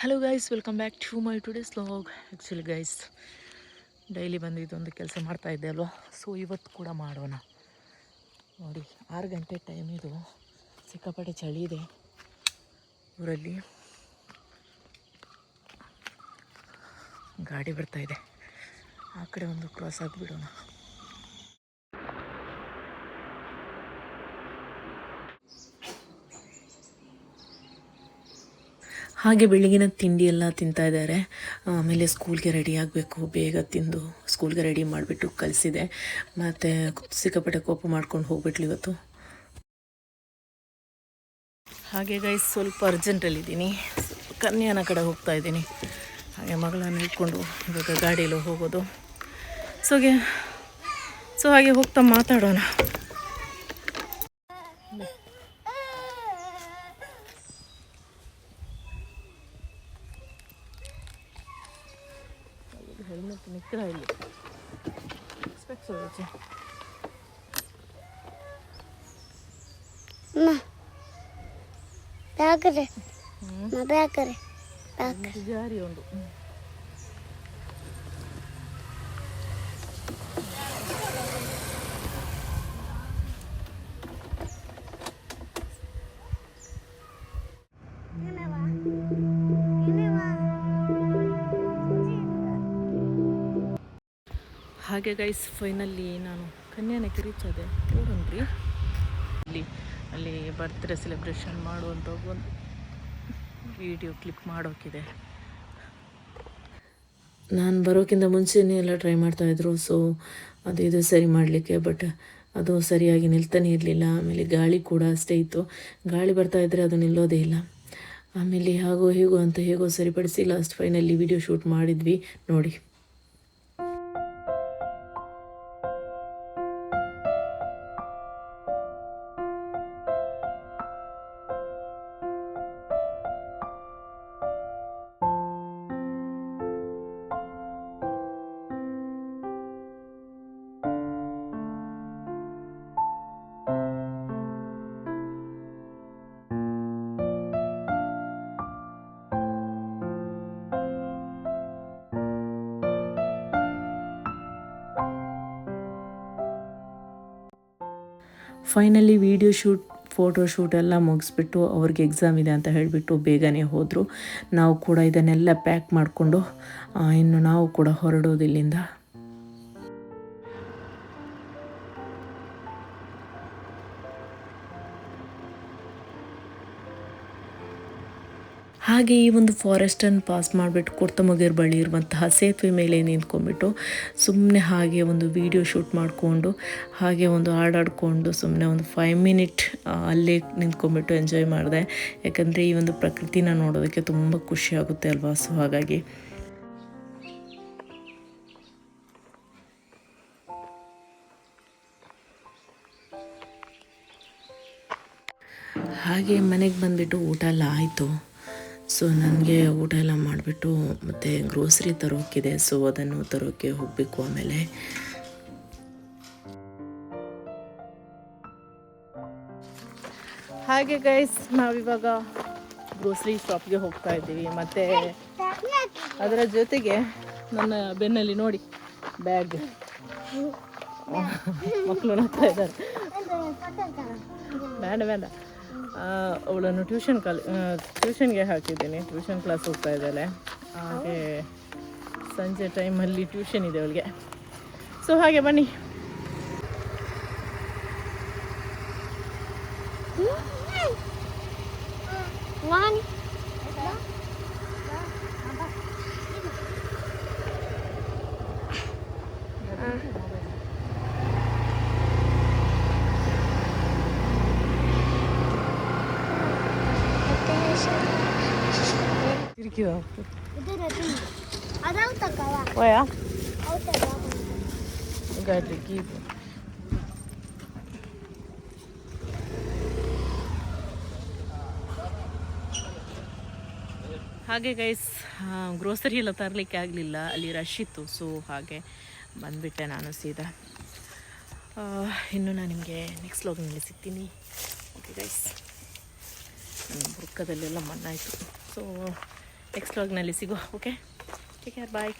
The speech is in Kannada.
Hello guys welcome back to my today's vlog actually guys daily ಬಂದು ಇದೊಂದು ಕೆಲಸ ಮಾಡ್ತಾ ಇದ್ದೆ ಅಲ್ವಾ? ಸೊ ಇವತ್ತು ಕೂಡ ಮಾಡೋಣ. ನೋಡಿ, ಆರು ಗಂಟೆ ಟೈಮ್ ಇದು. ಸಿಕ್ಕಾಪಟ್ಟೆ ಚಳಿ ಇದೆ ಊರಲ್ಲಿ. ಗಾಡಿ ಬರ್ತಾಯಿದೆ ಆ ಕಡೆ ಒಂದು ಕ್ರಾಸ್ ಆಗಿಬಿಡೋಣ. ಹಾಗೆ ಬೆಳಗಿನ ತಿಂಡಿ ಎಲ್ಲ ತಿಂತಾ ಇದ್ದಾರೆ. ಆಮೇಲೆ ಸ್ಕೂಲ್ಗೆ ರೆಡಿ ಆಗಬೇಕು. ಬೇಗ ತಿಂದು ಸ್ಕೂಲ್ಗೆ ರೆಡಿ ಮಾಡಿಬಿಟ್ಟು ಕಲಿಸಿದೆ ಮತ್ತು ಸಿಕ್ಕಾಪಟ್ಟೆ ಕೋಪ ಮಾಡ್ಕೊಂಡು ಹೋಗ್ಬಿಟ್ಲು ಇವತ್ತು. ಹಾಗೆ ಗೈಸ್ ಸ್ವಲ್ಪ ಅರ್ಜೆಂಟಲ್ಲಿದ್ದೀನಿ ಕನ್ಯಾನ ಕಡೆ ಹೋಗ್ತಾ ಇದ್ದೀನಿ. ಹಾಗೆ ಮಗಳನ್ನು ಇಟ್ಕೊಂಡು ಇವಾಗ ಗಾಡಿಯಲ್ಲಿ ಹೋಗೋದು. ಸೊ ಸೊ ಹಾಗೆ ಹೋಗ್ತಾ ಮಾತಾಡೋಣ. ഹെൽമെറ്റ് നിൽക്കണമില്ല സ്പെക്സ് ചോദിച്ചേ ബാക്കറ് ബാക്കറ് ബാക്കറ് ജാരി കൊണ്ടു ಹಾಗೆ ಗೈಸ್ ಫೈನಲ್ಲಿ ನಾನು ಕನ್ಯಾನಕ್ಕೆ ರೀಚ್ ಆದೆ ನೋಡೋಣ್ರಿ ಅಲ್ಲಿ ಅಲ್ಲಿ ಬರ್ತ್ಡೇ ಸೆಲೆಬ್ರೇಷನ್ ಮಾಡುವಂಥ ಒಂದು ವಿಡಿಯೋ ಕ್ಲಿಪ್ ಮಾಡೋಕ್ಕಿದೆ ನಾನು ಬರೋಕ್ಕಿಂತ ಮುಂಚೆನೇ ಎಲ್ಲ ಟ್ರೈ ಮಾಡ್ತಾಯಿದ್ರು ಸೊ ಅದು ಇದು ಸರಿ ಮಾಡಲಿಕ್ಕೆ ಬಟ್ ಅದು ಸರಿಯಾಗಿ ನಿಲ್ತಾನೆ ಇರಲಿಲ್ಲ. ಆಮೇಲೆ ಗಾಳಿ ಕೂಡ ಅಷ್ಟೇ ಇತ್ತು. ಗಾಳಿ ಬರ್ತಾ ಇದ್ದರೆ ಅದು ನಿಲ್ಲೋದೇ ಇಲ್ಲ. ಆಮೇಲೆ ಹಾಗೋ ಹೀಗೋ ಅಂತ ಹೇಗೋ ಸರಿಪಡಿಸಿ ಲಾಸ್ಟ್ ಫೈನಲ್ಲಿ ವಿಡಿಯೋ ಶೂಟ್ ಮಾಡಿದ್ವಿ, ನೋಡಿ. Finally video shoot photo shoot ಎಲ್ಲ ಮುಗಿಸ್ಬಿಟ್ಟು ಅವ್ರಿಗೆ ಎಕ್ಸಾಮ್ ಇದೆ ಅಂತ ಹೇಳಿಬಿಟ್ಟು ಬೇಗನೆ ಹೋದರು. ನಾವು ಕೂಡ ಇದನ್ನೆಲ್ಲ ಪ್ಯಾಕ್ ಮಾಡಿಕೊಂಡು ಇನ್ನು ನಾವು ಕೂಡ ಹೊರಡೋದು ಇಲ್ಲಿಂದ. ಹಾಗೆ ಈ ಒಂದು ಫಾರೆಸ್ಟನ್ನು ಪಾಸ್ ಮಾಡಿಬಿಟ್ಟು ಕುರ್ತಮಗಿರ್ ಬಳಿ ಇರುವಂತಹ ಸೇತುವೆ ಮೇಲೆ ನಿಂತ್ಕೊಂಡ್ಬಿಟ್ಟು ಸುಮ್ಮನೆ ಹಾಗೆ ಒಂದು ವಿಡಿಯೋ ಶೂಟ್ ಮಾಡಿಕೊಂಡು ಹಾಗೆ ಒಂದು ಹಾಡಾಡಿಕೊಂಡು ಸುಮ್ಮನೆ ಒಂದು ಫೈವ್ ಮಿನಿಟ್ ಅಲ್ಲೇ ನಿಂತ್ಕೊಂಡ್ಬಿಟ್ಟು ಎಂಜಾಯ್ ಮಾಡಿದೆ. ಯಾಕಂದರೆ ಈ ಒಂದು ಪ್ರಕೃತಿನ ನೋಡೋದಕ್ಕೆ ತುಂಬ ಖುಷಿ ಆಗುತ್ತೆ ಅಲ್ವಾ? ಸೊ ಹಾಗಾಗಿ. ಹಾಗೆ ಮನೆಗೆ ಬಂದುಬಿಟ್ಟು ಊಟ ಎಲ್ಲ ಆಯಿತು. ಸೊ ನನಗೆ ಊಟ ಎಲ್ಲ ಮಾಡಿಬಿಟ್ಟು ಮತ್ತು ಗ್ರೋಸರಿ ತರೋಕ್ಕಿದೆ. ಸೊ ಅದನ್ನು ತರೋಕ್ಕೆ ಹೋಗಬೇಕು ಆಮೇಲೆ. ಹಾಗೆ ಗೈಸ್ ನಾವಿವಾಗ ಗ್ರೋಸರಿ ಶಾಪ್ಗೆ ಹೋಗ್ತಾ ಇದ್ದೀವಿ. ಮತ್ತು ಅದರ ಜೊತೆಗೆ ನನ್ನ ಬೆನ್ನಲ್ಲಿ ನೋಡಿ ಬ್ಯಾಗ್ ಮಕ್ಕಳು ನೋಡ್ತಾ ಇದ್ದಾರೆ. ಬೇಡ ಬೇಡ. ಅವಳನ್ನು ಟ್ಯೂಷನ್ ಕಲ್ ಟ್ಯೂಷನ್ಗೆ ಹಾಕಿದ್ದೀನಿ ಟ್ಯೂಷನ್ ಕ್ಲಾಸ್ ಹೋಗ್ತಾ ಇದ್ದಾಳೆ ಹಾಗೆ ಸಂಜೆ ಟೈಮಲ್ಲಿ ಟ್ಯೂಷನ್ ಇದೆ ಅವಳಿಗೆ ಸೊ ಹಾಗೆ ಬನ್ನಿ One. ಗಾಡಿ ಇದು. ಹಾಗೆ ಗೈಸ್ ಗ್ರೋಸರಿ ಎಲ್ಲ ತರಲಿಕ್ಕೆ ಆಗಲಿಲ್ಲ. ಅಲ್ಲಿ ರಶ್ ಇತ್ತು ಸೊ ಹಾಗೆ ಬಂದುಬಿಟ್ಟೆ ನಾನು ಸೀದಾ. ಇನ್ನು ನಾನು ನಿಮಗೆ ನೆಕ್ಸ್ಟ್ ಲಾಗಿನಲ್ಲಿ ಸಿಗ್ತೀನಿ. ಓಕೆ ಗೈಸ್ ನನ್ನ ಬುಕ್ಕದಲ್ಲೆಲ್ಲ ಮಣ್ಣಾಯಿತು. ಸೊ नेक्स्ट व्लॉग में ले सीखो ओके ठीक है बाय